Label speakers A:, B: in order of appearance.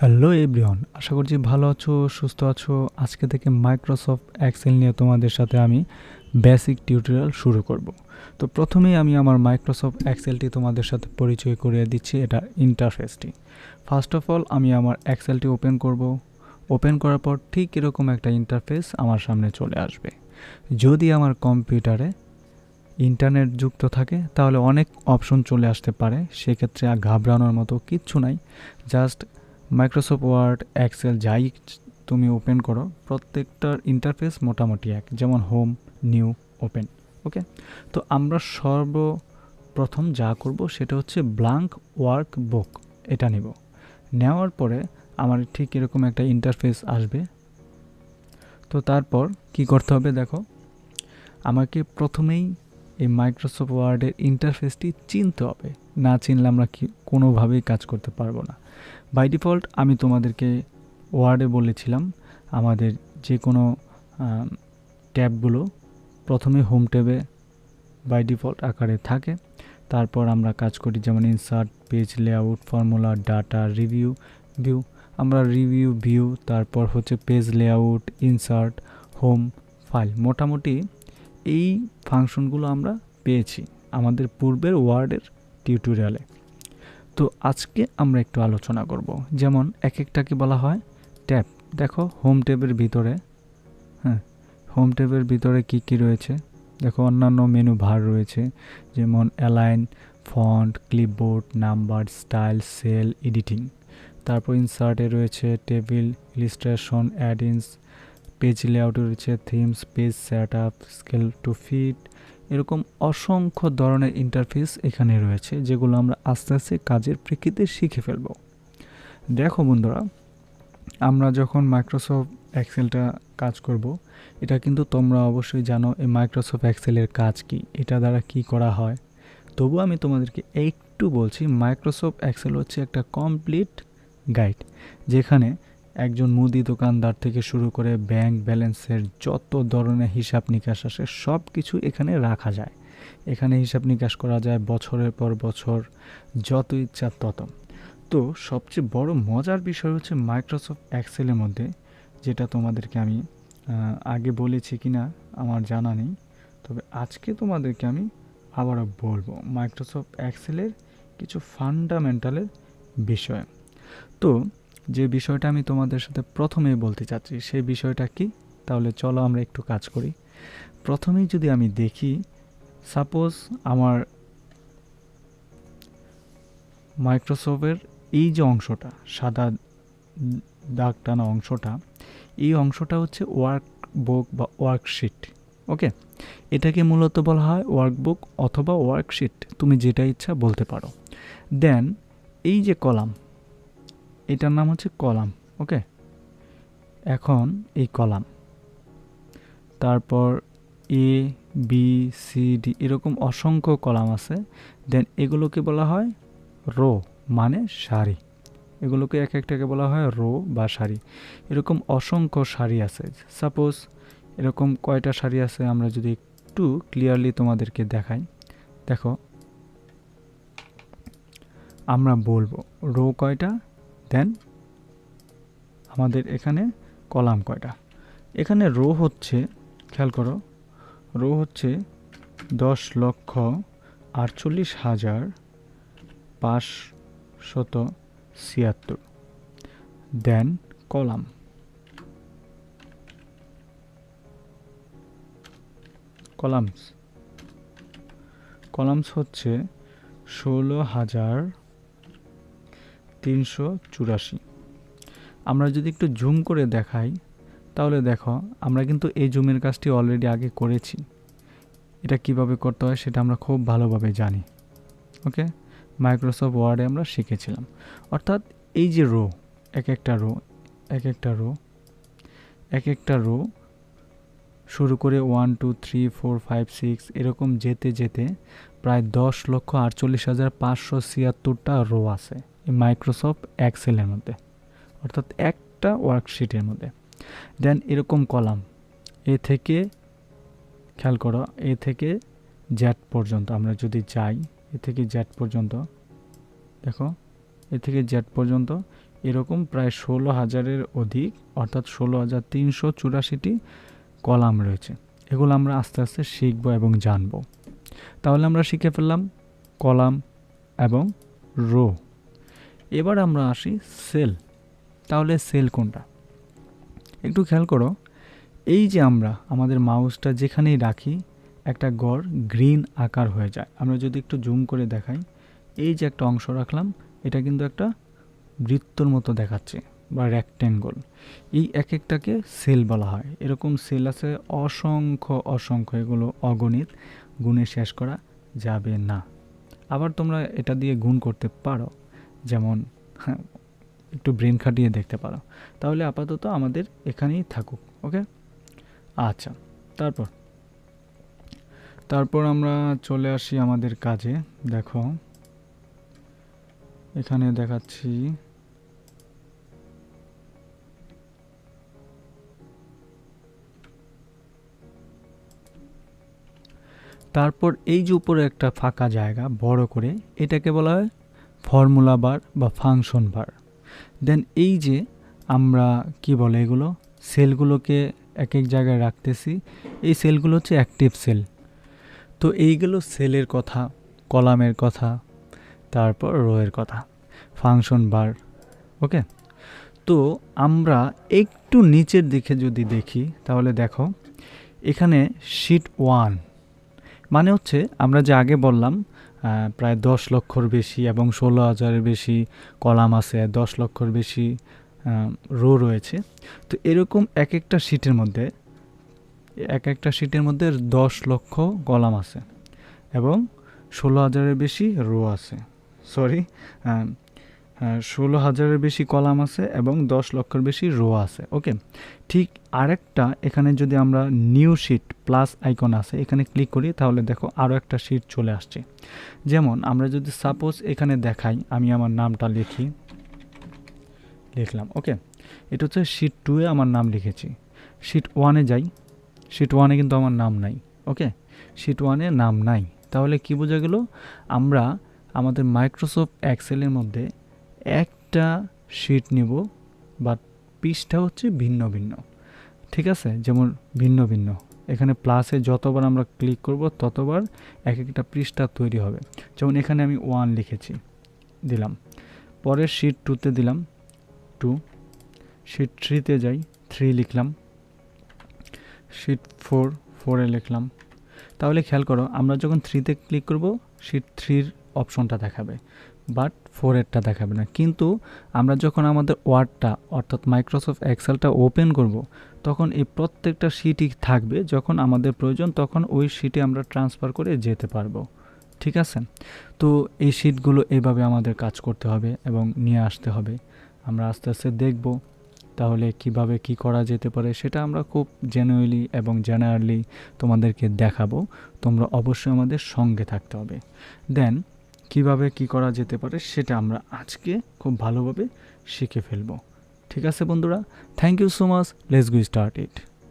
A: Hello everyone, আশা করছি ভালো আছো, সুস্থ আছো। আজকে থেকে মাইক্রোসফট এক্সেল নিয়ে তোমাদের সাথে আমি বেসিক টিউটোরিয়াল শুরু করব। তো প্রথমেই আমি আমার মাইক্রোসফট এক্সেলটি তোমাদের সাথে পরিচয় করিয়ে দিচ্ছি, এটা ইন্টারফেসটি। ফার্স্ট অফ অল আমি আমার এক্সেলটি ওপেন করব। ওপেন করার পর ঠিক এরকম একটা ইন্টারফেস আমার সামনে চলে আসবে। যদি আমার কম্পিউটারে ইন্টারনেট যুক্ত থাকে, তাহলে অনেক অপশন চলে আসতে পারে, সেক্ষেত্রে আর ঘাবড়ানোর মতো কিচ্ছু নাই। জাস্ট মাইক্রোসফট ওয়ার্ড এক্সেল যাই তুমি ওপেন করো, প্রত্যেকটার ইন্টারফেস মোটামুটি এক, যেমন হোম নিউ ওপেন ওকে তো আমরা সর্বপ্রথম যা করব সেটা হচ্ছে ব্লাঙ্ক ওয়ার্ক বুক এটা নেব। নেওয়ার পরে আমার ঠিক এরকম একটা ইন্টারফেস আসবে। তো তারপর কি করতে হবে দেখো, আমাকে প্রথমেই এই মাইক্রোসফট ওয়ার্ডের ইন্টারফেসটি চিনতে হবে। না চিনলে আমরা কি কোনোভাবেই কাজ করতে পারব না। বাই ডিফল্ট আমি তোমাদেরকে ওয়ার্ডে বলেছিলাম, আমাদের যে কোনো ট্যাবগুলো প্রথমে হোম ট্যাবে বাই ডিফল্ট আকারে থাকে। তারপর আমরা কাজ করি যেমন insert page layout formula data review view আমরা রিভিউ ভিউ তারপর হচ্ছে page layout insert home file মোটামুটি এই ফাংশনগুলো আমরা পেয়েছি আমাদের পূর্বের ওয়ার্ডের টিউটোরিয়ালে। তো আজকে আমরা একটু আলোচনা করব। যেমন এক একটাকে বলা হয় ট্যাব। দেখো, হোম ট্যাবের ভিতরে হ্যাঁ হোম ট্যাবের ভিতরে কি কি রয়েছে? দেখো, অন্যান্য মেনু ভার রয়েছে, যেমন align, font, clipboard, number, style, cell, editing. তারপর ইনসার্টে রয়েছে table, illustration, add ins page লেআউটে রয়েছে themes page set up scale to fit এরকম অসংখ্য ধরনের ইন্টারফেস এখানে রয়েছে, যেগুলো আমরা আস্তে আস্তে কাজের প্রেক্ষিতে শিখে ফেলব। দেখো বন্ধুরা, আমরা যখন মাইক্রোসফট এক্সেলটা কাজ করব, এটা কিন্তু তোমরা অবশ্যই জানো এই মাইক্রোসফট এক্সেলের কাজ কি, এটা দ্বারা কি করা হয়। তবু আমি তোমাদেরকে একটু বলছি মাইক্রোসফট এক্সেল হচ্ছে একটা কমপ্লিট গাইড যেখানে একজন মুদি দোকানদার থেকে শুরু করে ব্যাংক ব্যালেন্সের যত ধরনের হিসাব নিকাশ আসে সব কিছু এখানে রাখা যায়। এখানে হিসাব নিকাশ করা যায় বছরের পর বছর, যত ইচ্ছা তত। তো সবচেয়ে বড় মজার বিষয় হচ্ছে মাইক্রোসফট এক্সেলের মধ্যে, যেটা তোমাদেরকে আমি আগে বলেছি কি না আমার জানা নেই, তবে আজকে তোমাদেরকে আমি আবারও বলব মাইক্রোসফট এক্সেলের কিছু ফান্ডামেন্টালের বিষয়। তো যে বিষয়টা আমি তোমাদের সাথে প্রথমেই বলতে চাচ্ছি, সেই বিষয়টা কি? তাহলে চলো আমরা একটু কাজ করি। প্রথমেই যদি আমি দেখি সাপোজ আমার মাইক্রোসফটের এই যে অংশটা, সাদা দাগ টানা অংশটা, এই অংশটা হচ্ছে ওয়ার্কবুক বা ওয়ার্কশিট ওকে এটাকে মূলত বলা হয় ওয়ার্কবুক অথবা ওয়ার্কশিট তুমি যেটা ইচ্ছা বলতে পারো। দেন এই যে কলাম এটার নাম হচ্ছে কলাম, ওকে? এখন এই কলাম। তারপর এ বি সি ডি এরকম অসংখ্য কলাম আছে। দেন এগুলোকে বলা হয় রো মানে সারি। এগুলোকে এক একটাকে বলা হয় রো বা সারি। এরকম অসংখ্য সারি আছে। সাপোজ এরকম কয়টা সারি আছে আমরা যদি একটু ক্লিয়ারলি তোমাদেরকে দেখাই। দেখো, আমরা বলব, রো কয়টা? দেন আমাদের এখানে কলাম কয়টা? এখানে রো হচ্ছে, খেয়াল করো, রো হচ্ছে দশ লক্ষ আটচল্লিশ হাজার পাঁচশত ছিয়াত্তর। দেন কলাম। কলামস। কলামস হচ্ছে ষোলো হাজার তিনশো চুরাশি। আমরা যদি একটু জুম করে দেখাই, তাহলে দেখো, আমরা কিন্তু এই জুমের কাজটি অলরেডি আগে করেছি। এটা কীভাবে করতে হয় সেটা আমরা খুব ভালোভাবে জানি। ওকে? মাইক্রোসফট ওয়ার্ডে আমরা শিখেছিলাম। অর্থাৎ এই যে রো এক একটা রো এক একটা রো এক একটা রো শুরু করে one two three four five six এরকম যেতে যেতে প্রায় দশ লক্ষ আটচল্লিশ হাজার পাঁচশো ছিয়াত্তরটা রো আছে। মাইক্রোসফট এক্সেলের মধ্যে, অর্থাৎ একটা ওয়ার্কশিটের মধ্যে। দেন এরকম কলাম, এ থেকে, খেয়াল করো, এ থেকে জ্যাট পর্যন্ত, আমরা যদি যাই, এ থেকে জ্যাট পর্যন্ত, দেখো, এ থেকে জ্যাট পর্যন্ত, এরকম প্রায় ষোলো হাজারের অধিক, অর্থাৎ ষোলো হাজার তিনশো চুরাশিটি কলাম রয়েছে। এগুলো আমরা আস্তে আস্তে শিখব এবং জানব। তাহলে আমরা শিখে ফেললাম কলাম এবং রো। এবার আমরা আসি সেল। তাহলে সেল কোনটা? একটু খেয়াল করো, এই যে আমরা, আমাদের মাউসটা যেখানেই রাখি, একটা গড় গ্রিন আকার হয়ে যায়। আমরা যদি একটু জুম করে দেখাই, এই যে একটা অংশ রাখলাম, এটা কিন্তু একটা বৃত্তর মতো দেখাচ্ছে, বা রেক্ট্যাঙ্গল এই এক একটাকে সেল বলা হয়। এরকম সেল আছে অসংখ্য অসংখ্য, এগুলো অগণিত, গুণে শেষ করা যাবে না। আবার তোমরা এটা দিয়ে গুণ করতে পারো। যেমন হ্যাঁ, একটু ব্রেন খাটিয়ে দেখতে পারো। তাহলে আপাতত আমাদের এখানেই থাকুক ওকে? আচ্ছা তারপর। তারপর আমরা চলে আসি আমাদের কাজে দেখো। এখানে দেখাচ্ছি। তারপর এই যে উপরে একটা ফাঁকা জায়গা বড় করে এটাকে বলা হয় ফর্মুলা বার বা ফাংশন বার দেন এই যে আমরা কি বলে এগুলো? সেলগুলোকে এক এক জায়গায় রাখতেছি। এই সেলগুলো হচ্ছে অ্যাক্টিভ সেল। তো এইগুলো সেলের কথা, কলামের কথা, তারপর রোয়ের কথা ফাংশন বার ওকে? তো আমরা একটু নিচের দিকে যদি দেখি, তাহলে দেখো, এখানে শিট ওয়ান মানে হচ্ছে আমরা যে আগে বললাম প্রায় দশ লক্ষর বেশি এবং ষোলো হাজারের বেশি কলাম আছে, দশ লক্ষর বেশি রো রয়েছে। তো এরকম এক একটা শিটের মধ্যে এক একটা শিটের মধ্যে দশ লক্ষ কলাম আছে এবং ষোলো হাজারের বেশি রো আছে। সরি ষোলো হাজারের বেশি কলাম আছে এবং দশ লক্ষের বেশি রো আছে, ওকে? ঠিক আরেকটা, এখানে যদি আমরা নিউ শিট প্লাস আইকন আছে, এখানে ক্লিক করি, তাহলে দেখো আরও একটা শিট চলে আসছে। যেমন, আমরা যদি সাপোজ এখানে দেখাই, আমি আমার নামটা লিখি। লিখলাম, ওকে? এটা হচ্ছে শিট টুয়ে আমার নাম লিখেছি। শিট ওয়ানে যাই, শিট ওয়ানে কিন্তু আমার নাম নাই, ওকে? শিট ওয়ানে নাম নাই। তাহলে কি বোঝা গেল? আমরা আমাদের মাইক্রোসফট এক্সেলের মধ্যে একটা শিট নিব বাট পিসটা হচ্ছে ভিন্ন ভিন্ন। ঠিক আছে? যেমন ভিন্ন ভিন্ন। এখানে প্লাসে যতবার আমরা ক্লিক করব, ততবার এক একটা পৃষ্ঠা তৈরি হবে। যেমন এখানে আমি ওয়ান লিখেছি, দিলাম। পরের শিট টুতে দিলাম টু শিট থ্রিতে যাই থ্রি লিখলাম। শিট ফোর ফোরে লিখলাম। তাহলে খেয়াল করো, আমরা যখন থ্রিতে ক্লিক করব শিট থ্রির অপশনটা দেখাবে। বাট ফোরেরটা দেখাবে না। কিন্তু আমরা যখন আমাদের ওয়ার্ডটা, অর্থাৎ মাইক্রোসফট এক্সেলটা ওপেন করব, তখন এই প্রত্যেকটা শিটই থাকবে। যখন আমাদের প্রয়োজন, তখন ওই শিটে আমরা ট্রান্সফার করে যেতে পারব। ঠিক আছে? তো এই শিটগুলো এইভাবে আমাদের কাজ করতে হবে এবং নিয়ে আসতে হবে। আমরা আস্তে আস্তে দেখব তাহলে কীভাবে কি করা যেতে পারে, সেটা আমরা খুব জেনুইনলি এবং জেনারেলি তোমাদেরকে দেখাবো। তোমরা অবশ্যই আমাদের সঙ্গে থাকতে হবে। দেন কীভাবে কি করা যেতে পারে সেটা আমরা আজকে খুব ভালোভাবে শিখে ফেলব। ঠিক আছে বন্ধুরা? Thank you so much let's go start it